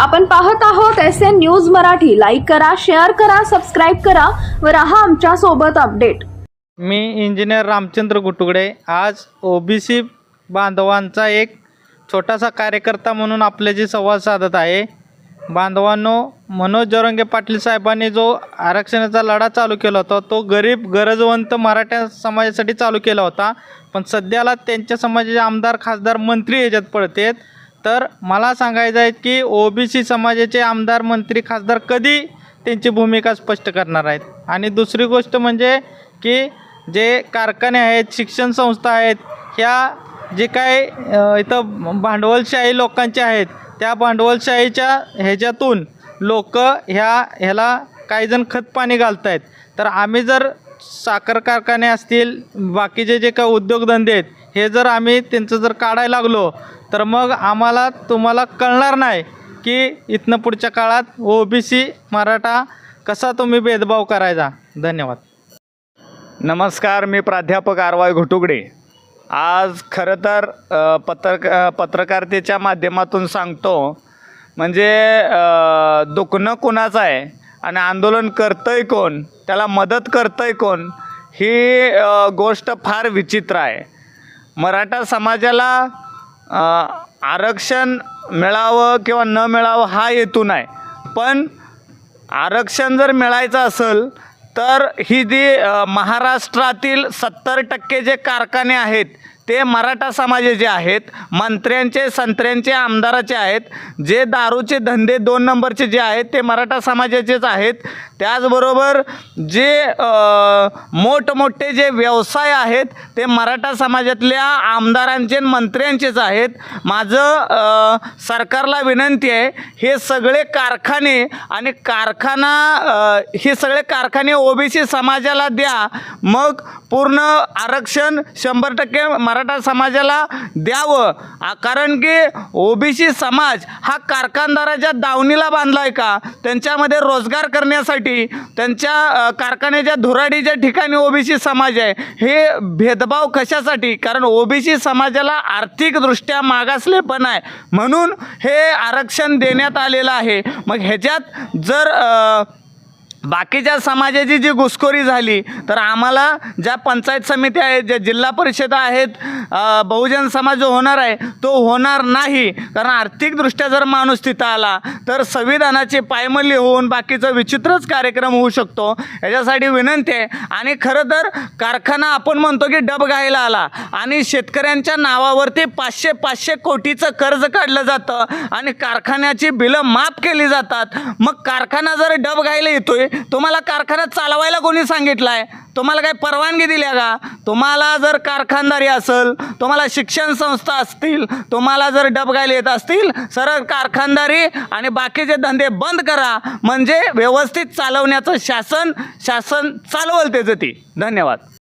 आपण पाहत आहोत S N news Marathi. Like करा शेअर करा सबस्क्राईब करा व राहा आमच्यासोबत अपडेट मी इंजिनियर रामचंद्र गुटुगडे. आज ओबीसी बांधवांचा एक छोटासा कार्यकर्ता म्हणून आपल्याशी संवाद साधत आहे. बांधवांनो मनोज जोरंगे पाटील साहेबांनी जो आरक्षणाचा लढा चालू केला होता तो गरीब गरजवंत मराठा समाजासाठी चालू केला होता. पण सध्याला त्यांच्या समाजाचे आमदार खासदार मंत्री याच्यात पडतेत तर मला सांगायचं आहे की ओबीसी समाजाचे आमदार मंत्री खासदार कधी त्यांची भूमिका स्पष्ट करणार आहेत? आणि दुसरी गोष्ट म्हणजे की जे कारखाने आहेत शिक्षण संस्था आहेत ह्या जे काय इथं भांडवलशाही लोकांचे आहेत त्या भांडवलशाहीच्या ह्याच्यातून लोक ह्या ह्याला काहीजण खतपाणी घालत आहेत तर आम्ही जर साखर कारखाने असतील बाकीचे जे काही उद्योगधंदे आहेत हे जर आम्ही त्यांचं जर काढायला लागलो तर मग आम्हाला तुम्हाला कळणार नाही की इथनं पुढच्या काळात ओ बी सी मराठा कसा तुम्ही भेदभाव करायचा. धन्यवाद. नमस्कार मी प्राध्यापक आरवाय घोटुगडे. आज खरं तर पत्रक पत्रकारितेच्या माध्यमातून सांगतो म्हणजे दुखणं कुणाचं आहे? आणि आंदोलन करतंय कोण? त्याला मदत करतंय कोण? ही गोष्ट फार विचित्र आहे. मराठा समाजाला आरक्षण मिळावं किंवा न मिळावं हा हेतू नाही. पण आरक्षण जर मिळायचं असेल तर ही जी महाराष्ट्रातील सत्तर टक्के जे कारखाने आहेत ते मराठा समाजाचे आहेत मंत्र्यांचे संत्र्यांचे आमदाराचे आहेत जे दारूचे धंदे दोन नंबरचे जे आहेत ते मराठा समाजाचेच आहेत त्याचबरोबर जे मोठमोठे जे व्यवसाय आहेत ते मराठा समाजातल्या आमदारांचे मंत्र्यांचेच आहेत. माझं सरकारला विनंती आहे हे सगळे कारखाने आणि कारखाना हे सगळे कारखाने ओबीसी समाजाला द्या. मग पूर्ण आरक्षण शंभर टक्के मराठा समाजाला द्यावं. कारण की ओबीसी समाज हा कारखानदाराच्या दावणीला बांधला आहे का? त्यांच्यामध्ये रोजगार करण्यासाठी त्यांच्या कारखान्याच्या धुराडीच्या ठिकाणी ओबीसी समाज आहे हे भेदभाव कशासाठी? कारण ओबीसी समाजाला आर्थिकदृष्ट्या मागासले पण आहे. म्हणून हे आरक्षण देण्यात आलेलं आहे. मग ह्याच्यात जर बाकीच्या समाजाची जी घुसखोरी झाली तर आम्हाला ज्या पंचायत समित्या आहेत ज्या जिल्हा परिषदा आहेत बहुजन समाज जो होणार आहे तो होणार नाही. कारण आर्थिकदृष्ट्या जर माणूस तिथं आला तर संविधानाची पायमल्ली होऊन बाकीचा विचित्रच कार्यक्रम होऊ शकतो. याच्यासाठी विनंती आहे. आणि खरं तर कारखाना आपण म्हणतो की डब घायला आला. आणि शेतकऱ्यांच्या नावावरती पाचशे पाचशे कोटीचं कर्ज काढलं जातं आणि कारखान्याची बिलं माफ केली जातात. मग कारखाना जर डब घायला येतोय तुम्हाला कारखाना चालवायला कोणी सांगितलं आहे तुम्हाला काही परवानगी दिल्या का? तुम्हाला जर कारखानदारी असेल तुम्हाला शिक्षण संस्था असतील तुम्हाला जर डबगायला येत असतील सरळ कारखानदारी आणि बाकीचे धंदे बंद करा. म्हणजे व्यवस्थित चालवण्याचं शासन शासन चालवल त्याचं ती. धन्यवाद.